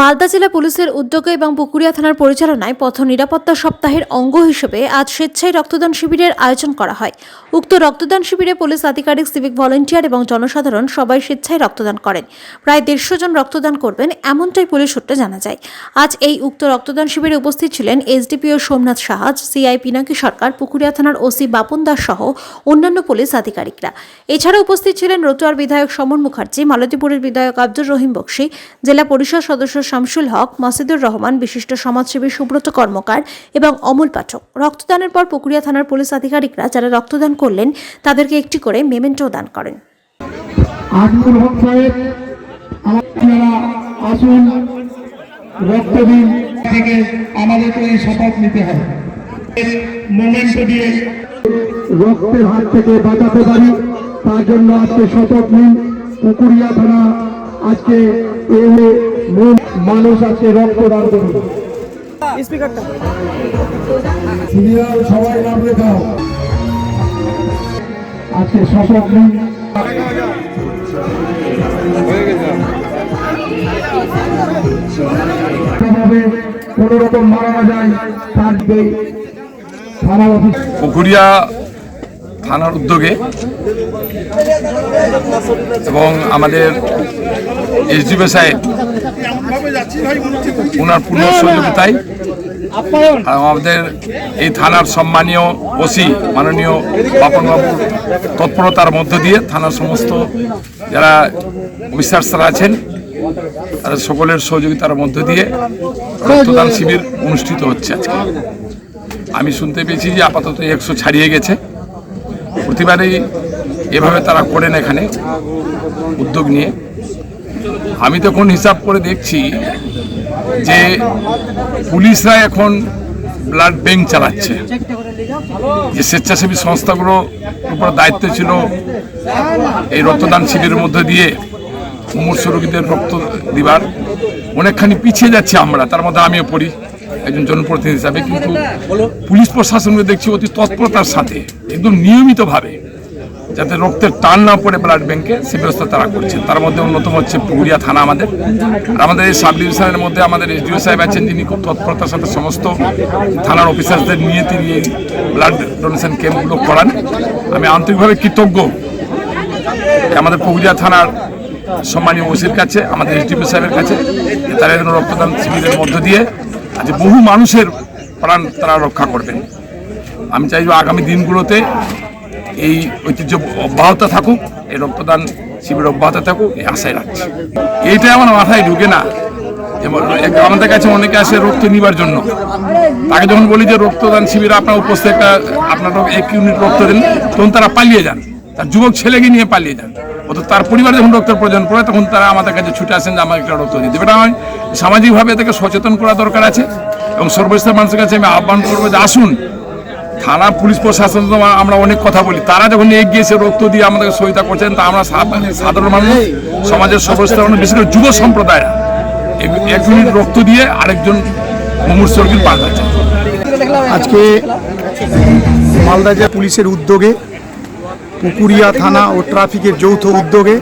মালদা জেলা পুলিশের উদ্যোগে এবং পুকুরিয়া থানার পরিচালনায় পথ নিরাপত্তা সপ্তাহের অঙ্গ হিসেবে আজ স্বেচ্ছায় রক্তদান শিবিরের আয়োজন করা হয়। উক্ত রক্তদান শিবিরে পুলিশ আধিকারিক, সিভিক ভলেন্টিয়ার এবং জনসাধারণ সবাই স্বেচ্ছায় রক্তদান করেন। প্রায় দেড়শো জন রক্তদান করবেন এমনটাই পুলিশ সূত্রে জানা যায়। আজ এই উক্ত রক্তদান শিবিরে উপস্থিত ছিলেন এসডিপিও সোমনাথ সাহাজ সিআই পিনাকি সরকার, পুকুরিয়া থানার ওসি বাপন দাস সহ অন্যান্য পুলিশ আধিকারিকরা। এছাড়া উপস্থিত ছিলেন রতুয়ার বিধায়ক সমর মুখার্জি, মালতীপুরের বিধায়ক আব্দুর রহিম বক্সি, জেলা পরিষদ সদস্য শামসুল হক, মাসিদুর রহমান, বিশিষ্ট সমাজসেবী সুব্রত কর্মকার এবং অমল পাঠক। রক্তদানের পর পুকুরিয়া থানার পুলিশ আধিকারিকরা যারা রক্তদান করলেন, তাদেরকে একটি করে মেমেন্টো দান করেন। রক্তের হাত থেকে বাঁচাতে পারি, তার জন্য আজকে শপথ নিন। পুকুরিয়া থানা আজকে মূল মানুষ আজকে রক্তদান করুন। সিনিয়র সবাই নাম লেখাও। আজকে শপথ নিন কীভাবে কোনো রকম মারা যায় তার দিকে থানা অফিস। পুকুরিয়া থানার উদ্যোগে এবং আমাদের এসডিপি সাহেব ওনার পূর্ণ সহযোগিতায় আমাদের এই থানার সম্মানীয় ওসি মাননীয় বাপনবাবুর তৎপরতার মধ্য দিয়ে থানার সমস্ত যারা অফিসার্সরা আছেন, তাদের সকলের সহযোগিতার মধ্য দিয়ে রক্তদান শিবির অনুষ্ঠিত হচ্ছে আজকে। আমি শুনতে পেয়েছি যে আপাতত একশো ছাড়িয়ে গেছে। প্রতিবারেই এভাবে তারা করেন এখানে উদ্যোগ নিয়ে। আমি তখন হিসাব করে দেখছি যে পুলিশরা এখন ব্লাড ব্যাংক চালাচ্ছে। যে স্বেচ্ছাসেবী সংস্থাগুলো উপর দায়িত্ব ছিল এই রক্তদান শিবিরের মধ্যে দিয়ে মুমূর্ষ রোগীদের রক্ত দিবার, অনেকখানি পিছিয়ে যাচ্ছে আমরা, তার মধ্যে আমিও পড়ি। একজন জনপ্রতিনিধি হিসাবে কিন্তু পুলিশ প্রশাসনকে দেখছি অতি তৎপরতার সাথে একদম নিয়মিতভাবে যাতে রক্তের টান না পড়ে ব্লাড ব্যাংকে সে ব্যবস্থা তারা করছেন তার মধ্যে অন্যতম হচ্ছে পুকুরিয়া থানা আমাদের। আর আমাদের এই সাব ডিভিশনের মধ্যে আমাদের এসডিও সাহেব আছেন যিনি খুব তৎপরতার সাথে সমস্ত থানার অফিসারদের নিয়ে তিনি এই ব্লাড ডোনেশন ক্যাম্পগুলো করান। আমি আন্তরিকভাবে কৃতজ্ঞ। আমাদের পুকুরিয়া থানার সম্মানীয় ওসির কাছে আমাদের এসডিপি সাহেবের কাছে তারা এখানে রক্তদান শিবিরের মধ্য দিয়ে আজ বহু মানুষের প্রাণ তারা রক্ষা করবেন। আমি চাইব আগামী দিনগুলোতে এই ঐতিহ্য অব্যাহত থাকুক, এই রক্তদান শিবির অব্যাহত থাকুক, এই আশায় রাখছি। এইটা আমার মাথায় ঢুকে না আমাদের কাছে অনেকে আসে রক্ত নিবার জন্য। তাকে যখন বলি যে রক্তদান শিবিরে আপনার উপস্থিত একটা আপনার এক ইউনিট রক্ত দিন, তখন তারা পালিয়ে যান। তার যুবক ছেলেকে নিয়ে পালিয়ে যান। তার পরিবারে যখন রক্তের প্রয়োজন পড়ে তখন তারা আমাদের কাছে ছুটে আসেন যে আমাকে একটা রক্ত দিতে এটা আমি সামাজিকভাবে তাকে সচেতন করা দরকার আছে এবং সর্বস্তর মানুষের কাছে আমি আহ্বান করব যে আসুন। থানা পুলিশ প্রশাসন তো আমরা- অনেক কথা বলি। তারা যখন এগিয়ে এসে রক্ত দিয়ে আমাদেরকে সহায়তা করছেন তা আমরা সাধারণ মানুষ সমাজের সর্বস্তর মানুষ, বিশেষ করে যুব সম্প্রদায়রা। এক- এক রক্ত দিয়ে আরেকজন মুমূর্ষ রোগীর হয়েছে আজকে মালদা জেলা পুলিশের উদ্যোগে পুকুরিয়া থানা ও ট্রাফিকের যৌথ উদ্যোগে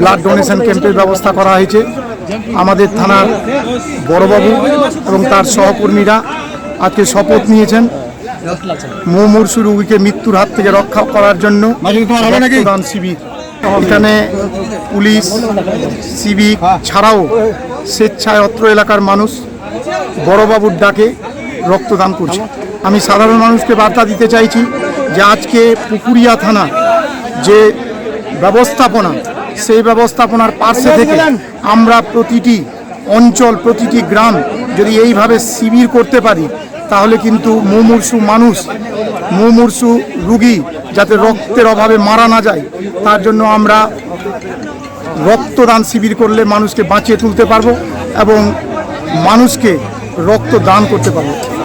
ব্লাড ডোনেশন ক্যাম্পের ব্যবস্থা করা হয়েছে। আমাদের থানার বড়বাবু এবং তার সহকর্মীরা আজকে শপথ নিয়েছেন। মুমূর্ষু রুগীকে মৃত্যুর হাত থেকে রক্ষা করার জন্য রক্তদান শিবির। এখানে পুলিশ সিভিক ছাড়াও স্বেচ্ছায় অত্র এলাকার মানুষ বড়বাবুর ডাকে রক্তদান করছে। আমি সাধারণ মানুষকে বার্তা দিতে চাইছি যে আজকে পুকুরিয়া থানা যে ব্যবস্থাপনা সেই ব্যবস্থাপনার পার্শ্বে থেকে আমরা প্রতিটি অঞ্চল প্রতিটি গ্রাম যদি এইভাবে শিবির করতে পারি তাহলে কিন্তু মুমূর্ষু মানুষ মুমূর্ষু রুগী যাতে রক্তের অভাবে মারা না যায় তার জন্য আমরা রক্তদান শিবির করলে মানুষকে বাঁচিয়ে তুলতে পারব এবং মানুষকে রক্ত দান করতে পারব।